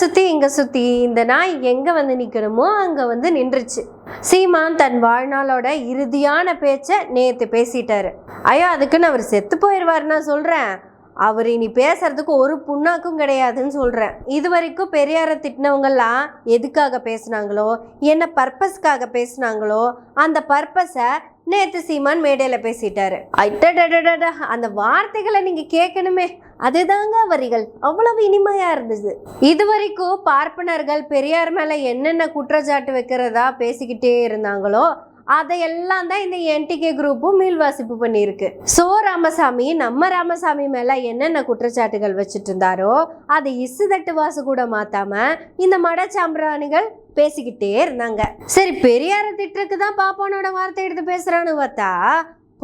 சுற்றி இங்கே சுற்றி இந்த நாய் எங்கே வந்து நிற்கணுமோ அங்கே வந்து நின்றுச்சு. சீமான் தன் வாழ்நாளோட இறுதியான பேச்சை நேற்று பேசிட்டாரு. ஐயோ அதுக்குன்னு அவர் செத்து போயிடுவார் நான் சொல்கிறேன் அவர் இனி பேசுறதுக்கு ஒரு புண்ணாக்கும் கிடையாதுன்னு சொல்கிறேன் இது வரைக்கும் பெரியாரை திட்டினவங்கெல்லாம் எதுக்காக பேசுனாங்களோ என்ன பர்பஸ்க்காக பேசுனாங்களோ அந்த பர்பஸை நேற்று சீமான் மேடையில் பேசிட்டாரு. அந்த வார்த்தைகளை நீங்கள் கேட்கணுமே. அதுதாங்க வரிகள். அவ்வளவு இனிமையா இருந்தது. இது வரைக்கும் பார்ப்பனர்கள் பெரியார் மேல என்னென்ன குற்றச்சாட்டு வைக்கிறதா பேசிக்கிட்டே இருந்தாங்களோ அதையெல்லாம் தான் இந்த என்டிகே குரூப்பும் மீள்வாசிப்பு பண்ணியிருக்கு. சோ ராமசாமி நம்ம ராமசாமி மேல என்னென்ன குற்றச்சாட்டுகள் வச்சுட்டு இருந்தாரோ அதை இசு தட்டு வாசு கூட மாத்தாம இந்த மடச்சாம்பிராணிகள் பேசிக்கிட்டே இருந்தாங்க. சரி பெரியார திட்டுக்கு தான் பாப்பானோட வார்த்தை எடுத்து பேசுறான்னு பார்த்தா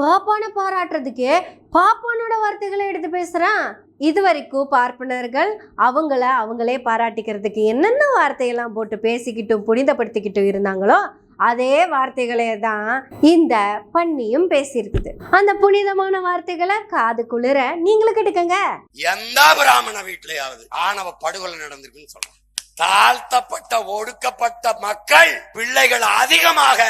பாப்பானை பாராட்டுறதுக்கே பாப்பானோட வார்த்தைகளை எடுத்து பேசுறான். இது வரைக்கும் பார்ப்பனர்கள் அவங்கள அவங்களே பாராட்டிக்கிறதுக்கு என்னென்ன வார்த்தையெல்லாம் போட்டு பேசிக்கிட்டும் புனிதப்படுத்திக்கிட்டும் இருந்தாங்களோ அதே வார்த்தைகளே தான் இந்த பண்ணியும் பேசியிருக்குது. அந்த புனிதமான வார்த்தைகளை காது குளிர நீங்களும் கேட்டுக்கங்க. எந்த பிராமண வீட்லயாவது ஆணவ படுகொலை நடந்திருக்குன்னு சொல்றான். தாழ்த்தப்பட்ட ஒடுக்கப்பட்ட மக்கள் பிள்ளைகள் அதிகமாக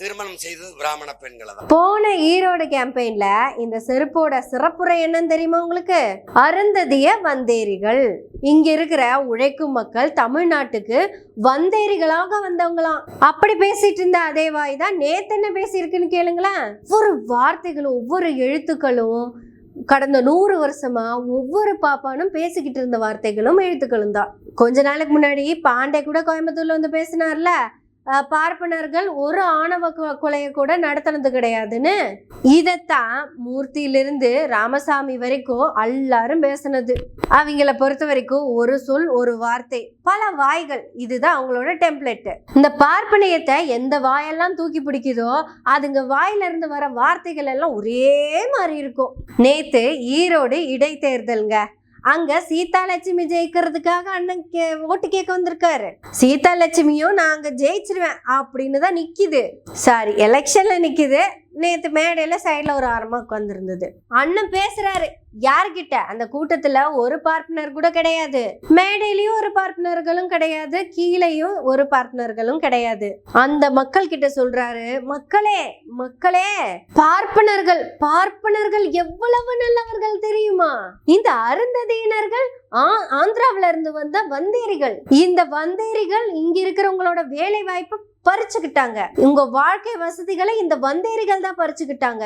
திருமணம் செய்தது பிராமண பெண்களை தான் போன ஈரோடு கேம்பெயின்ல இந்த செருப்போட சிறப்புரை என்னன்னு தெரியுமா உங்களுக்கு? அருந்ததிய வந்தேரிகள். இங்க இருக்கிற உழைக்கும் மக்கள் தமிழ்நாட்டுக்கு வந்தேரிகளாக வந்தவங்களாம். அப்படி பேசிட்டு இருந்த அதே வாய் தான் நேத்து என்ன பேசியிருக்குன்னு கேளுங்களேன். ஒவ்வொரு வார்த்தைகளும் ஒவ்வொரு எழுத்துக்களும் கடந்த நூறு வருஷமா ஒவ்வொரு பாப்பானும் பேசிக்கிட்டு இருந்த வார்த்தைகளும் எழுத்துக்களும் தான். கொஞ்ச நாளைக்கு முன்னாடி பாண்டே கூட கோயம்புத்தூர்ல வந்து பேசினார்ல. பார்ப்பனர்கள் ஒரு ஆணவ கொலையை கூட நடத்தினது கிடையாதுன்னு? இதைத்தான் மூர்த்தியிலிருந்து ராமசாமி வரைக்கும் எல்லாரும் பேசினது. அவங்கள பொறுத்த வரைக்கும் ஒரு சொல் ஒரு வார்த்தை பல வாய்கள். இதுதான் அவங்களோட டெம்ப்ளெட்டு. இந்த பார்ப்பனியத்தை எந்த வாயெல்லாம் தூக்கி பிடிக்குதோ அதுங்க வாயிலிருந்து வர வார்த்தைகள் எல்லாம் ஒரே மாதிரி இருக்கும். நேத்து ஈரோடு இடைத்தேர்தலுங்க. அங்கே சீதா லட்சுமி ஜெயிக்கிறதுக்காக அண்ணன் கே ஓட்டு கேட்க வந்திருக்காரு. சீதா லட்சுமியும் நான் அங்க ஜெயிச்சிருவேன் அப்படின்னு தான் நிற்கிது சாரி எலெக்ஷனில் நிற்கிது நேற்று மேடையில் சைடில் ஒரு ஆரமாக உட்காந்துருந்தது அண்ணன் பேசுகிறாரு யார்கிட்ட? அந்த கூட்டத்துல ஒரு பார்ட்னர் கூட கிடையாது. மேடையிலயும் ஒரு பார்ட்னர்களும் கிடையாது. கீழேயும் ஒரு பார்ட்னர்களும் கிடையாது. அந்த மக்கள் கிட்ட சொல்றாரு மக்களே மக்களே பார்ப்பனர்கள் பார்ப்பனர்கள் எவ்வளவு நல்லவர்கள் தெரியுமா? இந்த அருந்ததியினர்கள் ஆ- இருந்து வந்த வந்தேரிகள். இந்த வந்தேரிகள் இங்க இருக்கிறவங்களோட வேலை வாய்ப்பு பறிச்சுக்கிட்டாங்க. உங்க வாழ்க்கை வசதிகளை இந்த வந்தேரிகள் தான் பறிச்சுக்கிட்டாங்க.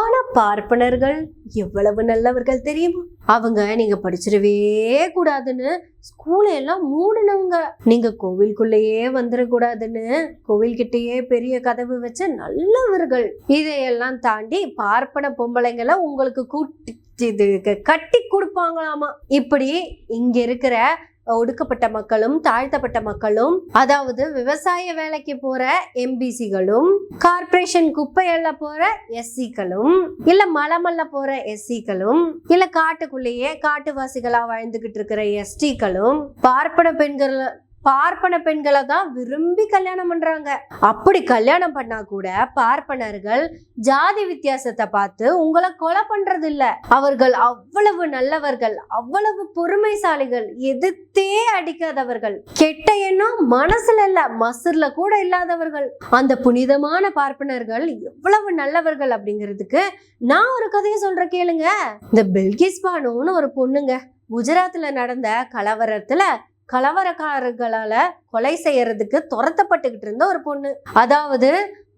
ஆனா பார்ப்பனர்கள் எவ்வளவு நல்லவர்கள் தெரியுமா? அவங்க நீங்க படிச்சிடவே கூடாதுன்னு ஸ்கூலை எல்லாம் மூடினவங்க நீங்க கோவிலுக்குள்ளேயே வந்துடக்கூடாதுன்னு கோவில்கிட்டயே பெரிய கதவு வச்ச நல்லவர்கள். இதையெல்லாம் தாண்டி பார்ப்பன பொம்பளைங்களை உங்களுக்கு கூட்டி இது கட்டி கொடுப்பாங்களாமா? இப்படி இங்க இருக்கிற ஒடுக்கப்பட்ட மக்களும் தாழ்த்தப்பட்ட மக்களும் அதாவது விவசாய வேலைக்கு போற எம்பிசிகளும் கார்ப்பரேஷன் குப்பையல்ல போற எஸ்சிகளும் இல்ல மலமல்ல போற எஸ்சிகளும் இல்ல காட்டுக்குள்ளேயே காட்டுவாசிகளா வாழ்ந்துகிட்டு இருக்கிற எஸ்டிகளும் பார்ப்பன பெண்கள் பார்ப்பன பெண்களை தான் விரும்பி கல்யாணம் பண்றாங்க. அப்படி கல்யாணம் பண்ணா கூட பார்ப்பனர்கள் ஜாதி வித்தியாசத்தை பார்த்து உங்களை கொலை பண்றது இல்ல அவர்கள் அவ்வளவு நல்லவர்கள் அவ்வளவு பொறுமைசாலிகள் எதிர்த்தே அடிக்காதவர்கள். கெட்ட எண்ணம் மனசுல இல்ல மசுர்ல கூட இல்லாதவர்கள். அந்த புனிதமான பார்ப்பனர்கள் எவ்வளவு நல்லவர்கள் அப்படிங்கிறதுக்கு நான் ஒரு கதையை சொல்ற கேளுங்க. இந்த பில்கிஸ்பானுன்னு ஒரு பொண்ணுங்க குஜராத்தில் நடந்த கலவரத்தில் கலவரக்காரர்களால கொலை செய்யறதுக்கு துரத்தப்பட்டுக்கிட்டு இருந்த ஒரு பொண்ணு. அதாவது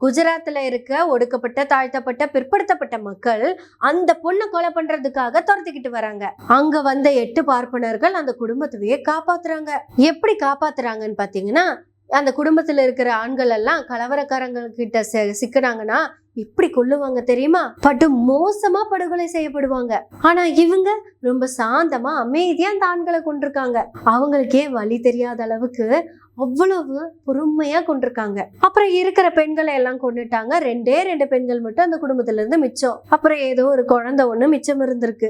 குஜராத்தில் இருக்க ஒடுக்கப்பட்ட தாழ்த்தப்பட்ட பிற்படுத்தப்பட்ட மக்கள் அந்த பொண்ணை கொலை பண்றதுக்காக துரத்திக்கிட்டு வராங்க. அங்க வந்த எட்டு பார்ப்பனர்கள் அந்த குடும்பத்தையே காப்பாத்துறாங்க. எப்படி காப்பாத்துறாங்கன்னு பாத்தீங்கன்னா அந்த குடும்பத்தில் இருக்கிற ஆண்கள் எல்லாம் கலவரக்காரங்க கிட்ட சிக்கினாங்கன்னா இப்படி கொள்ளுவாங்க தெரியுமா? பட்டு மோசமா படுகொலை செய்யப்படுவாங்க. ஆனா இவங்க ரொம்ப சாந்தமா அமைதியா அந்த ஆண்களை கொண்டிருக்காங்க அவங்களுக்கே வழி தெரியாத அளவுக்கு அவ்வளவு பொறுமையா கொண்டிருக்காங்க அப்புறம் இருக்கிற பெண்களை எல்லாம் கொண்டுட்டாங்க ரெண்டே ரெண்டு பெண்கள் மட்டும் அந்த குடும்பத்துல இருந்து மிச்சம். அப்புறம் ஏதோ ஒரு குழந்தை ஒண்ணு மிச்சம் இருந்திருக்கு.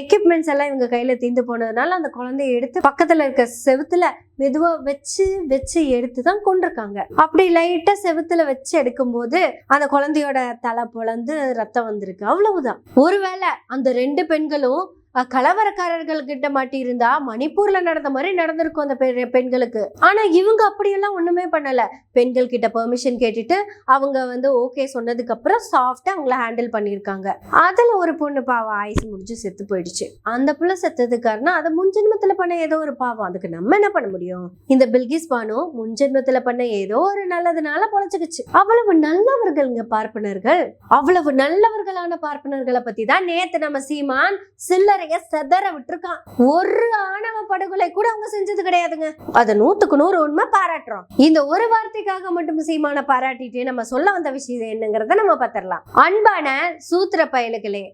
எக்யூப்மெண்ட்ஸ் எல்லாம் இவங்க கையில தீந்து போனதுனால அந்த குழந்தைய எடுத்து பக்கத்துல இருக்க செவுத்துல மெதுவா வச்சு வச்சு எடுத்து தான் கொண்டிருக்காங்க அப்படி லைட்டா செவுத்துல வச்சு எடுக்கும்போது அந்த குழந்தையோட தலை பொழந்து ரத்தம் வந்திருக்கு. அவ்வளவுதான். ஒருவேளை அந்த ரெண்டு பெண்களும் கலவரக்காரர்கள் கிட்ட மாட்டி இருந்தா மணிப்பூர்ல நடந்த மாதிரி நடந்திருக்கும் அந்த பெண்களுக்கு. ஆனா இவங்க அப்படியெல்லாம் ஒண்ணுமே பண்ணல. பெண்கள் கிட்ட பெர்மிஷன் கேட்டுட்டு அவங்க வந்து ஓகே சொன்னதுக்கு அப்புறம் சாஃப்டா அவங்கள ஹேண்டில் பண்ணியிருக்காங்க. அதுல ஒரு பொண்ணு பாவம் ஆயுசு முடிஞ்சு செத்து போயிடுச்சு. அந்த புள்ள செத்தது காரணம் அதை முன்ஜென்மத்துல பண்ண ஏதோ ஒரு பாவம். அதுக்கு நம்ம என்ன பண்ண முடியும்? இந்த பில்கிஸ் பானு முன்ஜென்மத்துல பண்ண ஏதோ ஒரு நல்லதுனால பொழைச்சுக்குச்சு. அவ்வளவு நல்லவர்கள்ங்க பார்ப்பனர்கள். அவ்வளவு நல்லவர்களான பார்ப்பனர்களை பத்தி தான் நேத்து நம்ம சீமான் சில்லறை சில்லறைய செதற விட்டுருக்கான். ஒரு ஆணவ படுகொலை கூட அவங்க செஞ்சது கிடையாதுங்க. அதை நூத்துக்கு நூறு உண்மை பாராட்டுறோம். இந்த ஒரு வார்த்தைக்காக மட்டும் சீமான பாராட்டிட்டு நம்ம சொல்ல வந்த விஷயம் என்னங்கிறத நம்ம பார்த்திடலாம். அன்பான சூத்திர பயலுகளே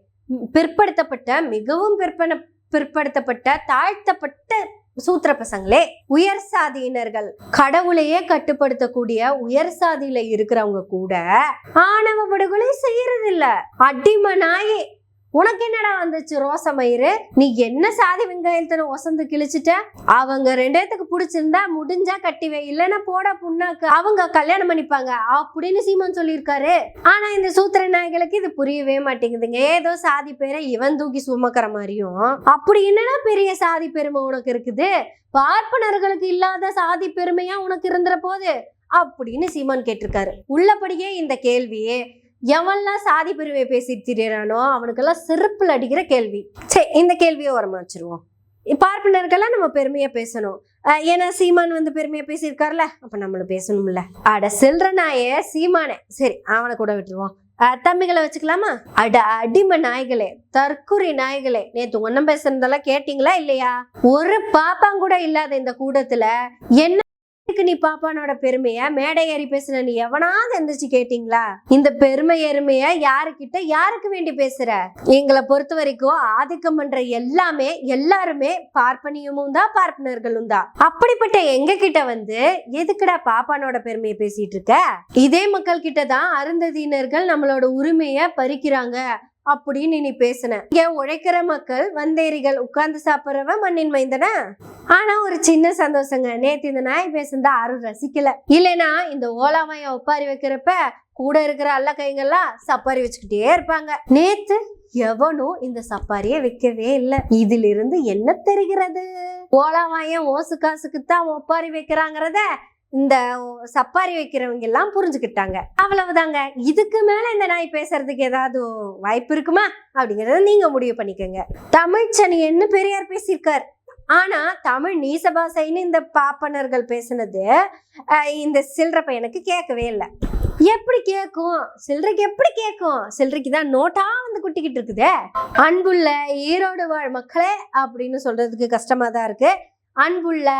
பிற்படுத்தப்பட்ட மிகவும் பிற்பன பிற்படுத்தப்பட்ட தாழ்த்தப்பட்ட சூத்திர பசங்களே உயர் சாதியினர்கள் கடவுளையே கட்டுப்படுத்தக்கூடிய உயர் சாதியில இருக்கிறவங்க கூட ஆணவ படுகொலை செய்யறது இல்ல உனக்கு என்னடா வந்துச்சு ரோச மயிறு? நீ என்ன சாதி வெங்காயத்தனை ஒசந்து கிழிச்சிட்ட? அவங்க ரெண்டேத்துக்கு பிடிச்சிருந்தா முடிஞ்சா கட்டிவே இல்லைன்னா போட புண்ணாக்கு. அவங்க கல்யாணம் பண்ணிப்பாங்க அப்படின்னு சீமான் சொல்லியிருக்காரு. ஆனா இந்த சூத்திர நாய்களுக்கு இது புரியவே மாட்டேங்குதுங்க. ஏதோ சாதி பேரை இவன் தூக்கி சுமக்கிற மாதிரியும். அப்படி என்னடா பெரிய சாதி பெருமை உனக்கு இருக்குது. பார்ப்பனர்களுக்கு இல்லாத சாதி பெருமையா உனக்கு இருந்துற போது? அப்படின்னு சீமான் கேட்டிருக்காரு. உள்ளபடியே இந்த கேள்வியே எவன்லாம் சாதி பெருமையை பேசிட்டு அவனுக்கெல்லாம் சிறப்பில் அடிக்கிற கேள்வி. சரி இந்த கேள்வியை ஓரமா வச்சிருவோம். பார்ப்பனர்கள்லாம் நம்ம பெருமையாக பேசணும். ஏன்னா சீமான் வந்து பெருமையாக பேசியிருக்காருல அப்போ நம்மளும் பேசணும்ல. அட செல்ற நாயே சீமானே. சரி அவனை கூட விட்டுருவோம். தம்பிகளை வச்சுக்கலாமா? அட அடிமை நாய்களே தற்குறி நாய்களே. நேத்து ஒன்னும் பேசுனதெல்லாம் கேட்டீங்களா இல்லையா? ஒரு பாப்பாங்கூட இல்லாத இந்த கூடத்தில் என்ன எதுக்கு நீ பாப்பானோட பெருமைய மேடை ஏறி பேசுன நீ எவனாவது எந்திரிச்சு கேட்டீங்களா? இந்த பெருமை எருமைய யாருக்கிட்ட யாருக்கு வேண்டி பேசுற? எங்களை பொறுத்த வரைக்கும் ஆதிக்கம் பண்ற எல்லாமே எல்லாருமே பார்ப்பனியமும் தான் பார்ப்பனர்களும் தான். அப்படிப்பட்ட எங்க கிட்ட வந்து எதுக்குடா பாப்பானோட பெருமையை பேசிட்டு இருக்க? இதே மக்கள் கிட்ட தான் அருந்ததியினர்கள் நம்மளோட உரிமைய பறிக்கிறாங்க. அப்படின்னு நீ பேசின. இங்க உழைக்கிற மக்கள் வந்தேரிகள் உட்கார்ந்து சாப்பிடுறவ மண்ணின் மைந்தன? ஆனா ஒரு சின்ன சந்தோஷங்க. நேத்து இந்த நாய் பேசுனதா யாரும் ரசிக்கல. இல்லைன்னா இந்த ஓலாமைய ஒப்பாரி வைக்கிறப்ப கூட இருக்கிற அல்ல கைங்கெல்லாம் சப்பாரி வச்சுக்கிட்டே இருப்பாங்க. நேத்து எவனும் இந்த சப்பாரியை வைக்கவே இல்லை. இதிலிருந்து என்ன தெரிகிறது? ஓலாவாயம் ஓசு காசுக்கு தான் ஒப்பாரி வைக்கிறாங்கிறத இந்த சப்பாரி வைக்கிறவங்க எல்லாம் புரிஞ்சுக்கிட்டாங்க. அவ்வளவுதாங்க. இதுக்கு மேல இந்த நாய் பேசுறதுக்கு ஏதாவது வாய்ப்பு இருக்குமா? அப்படிங்கறத நீங்க முடிவு பண்ணிக்கோங்க. தமிழ்ச்சனியன்னு பெரியார் பேசியிருக்கார். ஆனா தமிழ் நீசபாசைன்னு இந்த பாப்பனர்கள் பேசுனது இந்த சில்லற பையனுக்கு கேட்கவே இல்லை. எப்படி கேட்கும்? சில்லறைக்கு எப்படி கேட்கும்? சில்லறைக்கு தான் நோட்டா வந்து குட்டிக்கிட்டு இருக்குதே. அன்புள்ள ஈரோடு வாழ் மக்களே அப்படின்னு சொல்றதுக்கு கஷ்டமா தான் இருக்கு. அன்புள்ள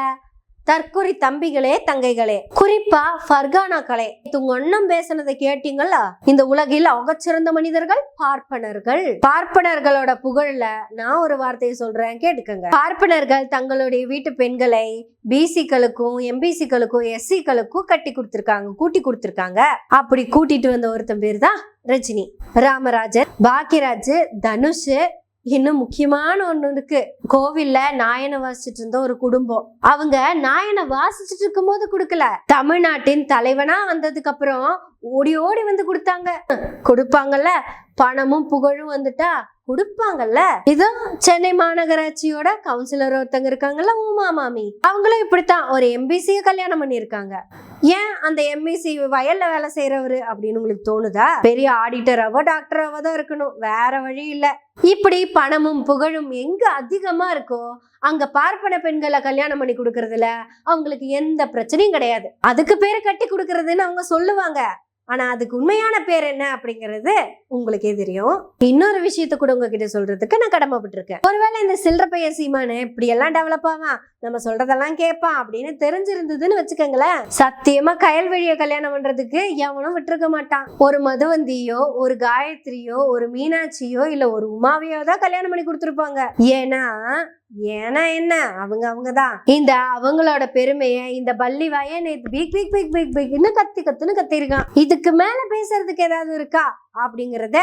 தற்குறி தம்பிகளே தங்கைகளே. குறிப்பா ஃபர்கானாக்களே. உங்க அண்ணன் பேசுனதை கேட்டீங்களா? இந்த உலகில் ஆகச்சிறந்த மனிதர்கள் பார்ப்பனர்கள். பார்ப்பனர்களோட புகழ்ல நான் ஒரு வார்த்தையை சொல்றேன் கேட்டுக்கங்க. பார்ப்பனர்கள் தங்களுடைய வீட்டு பெண்களை பிசிக்களுக்கும் எம்பிசிக்களுக்கும் எஸ்சிக்களுக்கும் கட்டி கொடுத்துருக்காங்க கூட்டி கொடுத்துருக்காங்க. அப்படி கூட்டிட்டு வந்த ஒருத்தன் பேர் தான் ரஜினி. ராமராஜர் பாக்கியராஜ் தனுஷ் இன்னும் முக்கியமான ஒண்ணு இருக்கு. கோவில்ல நாயனை வாசிச்சுட்டு இருந்த ஒரு குடும்பம். அவங்க நாயனை வாசிச்சுட்டு இருக்கும் போது கொடுக்கல. தமிழ்நாட்டின் தலைவனா வந்ததுக்கு அப்புறம் ஓடி ஓடி வந்து கொடுத்தாங்க. கொடுப்பாங்கல்ல? பணமும் புகழும் வந்துட்டா கொடுப்பாங்கல்ல? இது சென்னை மாநகராட்சியோட கவுன்சிலர் ஒருத்தங்க இருக்காங்கல்ல உமா மாமி. அவங்களும் இப்படித்தான் ஒரு எம்பிசிய கல்யாணம் பண்ணியிருக்காங்க. ஏன் அந்த எம்பிசி வயல்ல வேலை செய்யறவரு அப்படின்னு உங்களுக்கு தோணுதா? பெரிய ஆடிட்டராவோ டாக்டராவோ தான் இருக்கணும் வேற வழி இல்ல. இப்படி பணமும் புகழும் எங்க அதிகமா இருக்கோ அங்க பார்ப்பன பெண்களை கல்யாணம் பண்ணி கொடுக்கறதுல அவங்களுக்கு எந்த பிரச்சனையும் கிடையாது. அதுக்கு பேரு கட்டி கொடுக்கறதுன்னு அவங்க சொல்லுவாங்க. ஆனால் அதுக்கு உண்மையான பேர் என்ன அப்படிங்கிறது உங்களுக்கே தெரியும். இன்னொரு விஷயத்த கூட உங்ககிட்ட சொல்றதுக்கு நான் கடமைப்பட்டிருக்கேன். ஒருவேளை இந்த சில்லற பைய சீமானு இப்படி எல்லாம் டெவலப் ஆவான் நம்ம சொல்றதெல்லாம் கேட்பான் அப்படின்னு தெரிஞ்சிருந்ததுன்னு வச்சுக்கோங்களேன். சத்தியமா கயல்வழிய கல்யாணம் பண்றதுக்கு எவனும் விட்டுருக்க மாட்டான். ஒரு மதுவந்தியோ ஒரு காயத்ரியோ ஒரு மீனாட்சியோ இல்ல ஒரு உமாவையோ தான் கல்யாணம் பண்ணி கொடுத்துருப்பாங்க. ஏன்னா ஏன்னா என்ன? அவங்க அவங்க தான் இந்த அவங்களோட பெருமையை இந்த பள்ளி வாய நேத்து பீக் பீக் பீக் பீக் இன்னும் கத்தி கத்துன்னு கத்திருக்கான். இதுக்கு மேல பேசுறதுக்கு ஏதாவது இருக்கா? அப்படிங்கறத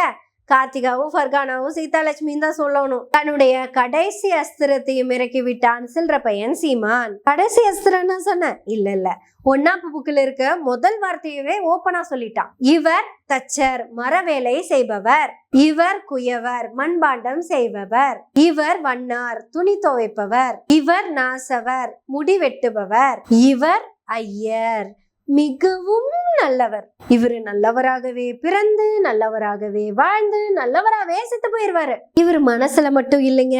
கார்த்திகாவும் ஃபர்கானாவும் சீதாலட்சுமியும் தான் சொல்லணும். தன்னுடைய கடைசி அஸ்திரத்தையும் இறக்கி விட்டான் சில்ற பையன் சீமான். கடைசி அஸ்திரன்னு சொன்ன இல்ல இல்ல. ஒன்னாப்பு புக்கில் இருக்க முதல் வார்த்தையவே ஓப்பனா சொல்லிட்டான். இவர் தச்சர் மரவேலை செய்பவர். இவர் குயவர் மண்பாண்டம் செய்பவர். இவர் வண்ணார் துணி துவைப்பவர். இவர் நாசவர் முடி வெட்டுபவர். இவர் ஐயர். மிகவும் நல்லவர். இவரு நல்லவராகவே பிறந்து நல்லவராகவே வாழ்ந்து நல்லவராகவே செத்து போயிருவாரு. இவர் மனசுல மட்டும் இல்லைங்க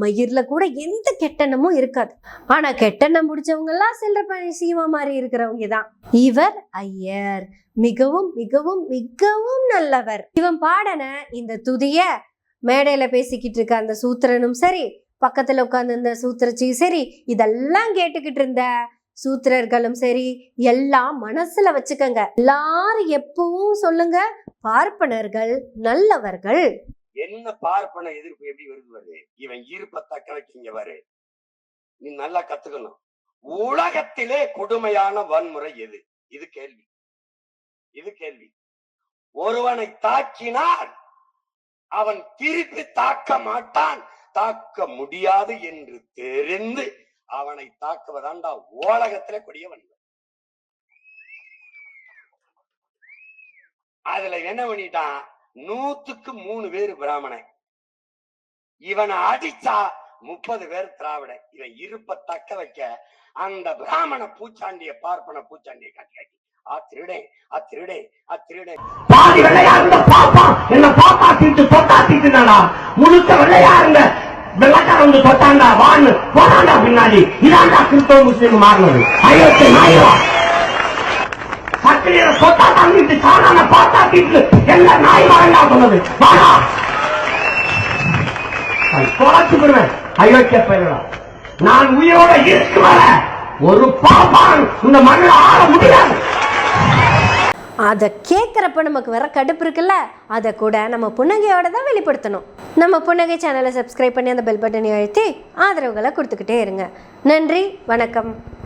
மயிர்ல கூட எந்த கெட்டனமும் இருக்காது. ஆனா கெட்டனம் பிடிச்சவங்க எல்லாம் செல்ற பணி சீமா மாதிரி இருக்கிறவங்க தான். இவர் ஐயர். மிகவும் மிகவும் மிகவும் நல்லவர். இவன் பாடன இந்த துதிய மேடையில பேசிக்கிட்டு இருக்க அந்த சூத்திரனும் சரி பக்கத்துல உட்கார்ந்து இந்த சூத்திரச்சியும் சரி இதெல்லாம் கேட்டுக்கிட்டு இருந்த சூத்திரர்களும் சரி எல்லாம் மனசுல வச்சுக்கங்க. எல்லாரும் எப்பவும் சொல்லுங்க பார்ப்பனர்கள் நல்லவர்கள். என்ன பார்ப்பன எதிர்ப்பு எப்படி வருது வருது இவன் இருப்ப தக்க வைக்கிங்க வரு நீ நல்லா கத்துக்கணும். உலகத்திலே கொடுமையான வன்முறை எது? இது கேள்வி. இது கேள்வி. ஒருவனை தாக்கினால் அவன் திருப்பி தாக்க மாட்டான். தாக்க முடியாது என்று தெரிந்து அவனை தாக்குவதாண்டா ஓலகத்துல கொடிய வன்முறை அதுல என்ன பண்ணிட்டான்? நூத்துக்கு மூணு பேர் பிராமணன் இவனை அடிச்சா முப்பது பேர் திராவிடன் இவன் இருப்ப தக்க வைக்க அந்த பிராமண பூச்சாண்டிய பார்ப்பன பூச்சாண்டிய காட்டி காட்டி ஆ திருடே ஆ திருடே ஆ திருடே. பாதி வெள்ளையா இருந்த பாப்பா என்ன பாப்பா தீட்டு பொட்டா தீட்டுனாடா முழுக்க வெள்ளையா இருந்த வெள்ளக்கார வந்து தொட்டாண்டா வான்னு போறாண்டா பின்னாடி. இதாண்டா கிறிஸ்தவ முஸ்லீம் மாறினது. அயோத்தி நாயவா சக்கிலியில சொத்தா தங்கிட்டு சாதாரண பாத்தா தீட்டு. எல்லா நாய் வரண்டா சொன்னது. வாடா. தொலைச்சுக்கிடுவேன் அயோக்கிய பயிரா நான் உயிரோட இருக்கு வர ஒரு பாப்பான். இந்த மண்ணில் ஆட முடியாது. அதை கேட்குறப்ப நமக்கு வர கடுப்பு இருக்குல்ல அதை கூட நம்ம புன்னகையோட தான் வெளிப்படுத்தணும். நம்ம புன்னகை சேனலை சப்ஸ்கிரைப் பண்ணி அந்த பெல் பட்டனை அழுத்தி ஆதரவுகளை கொடுத்துக்கிட்டே இருங்க. நன்றி வணக்கம்.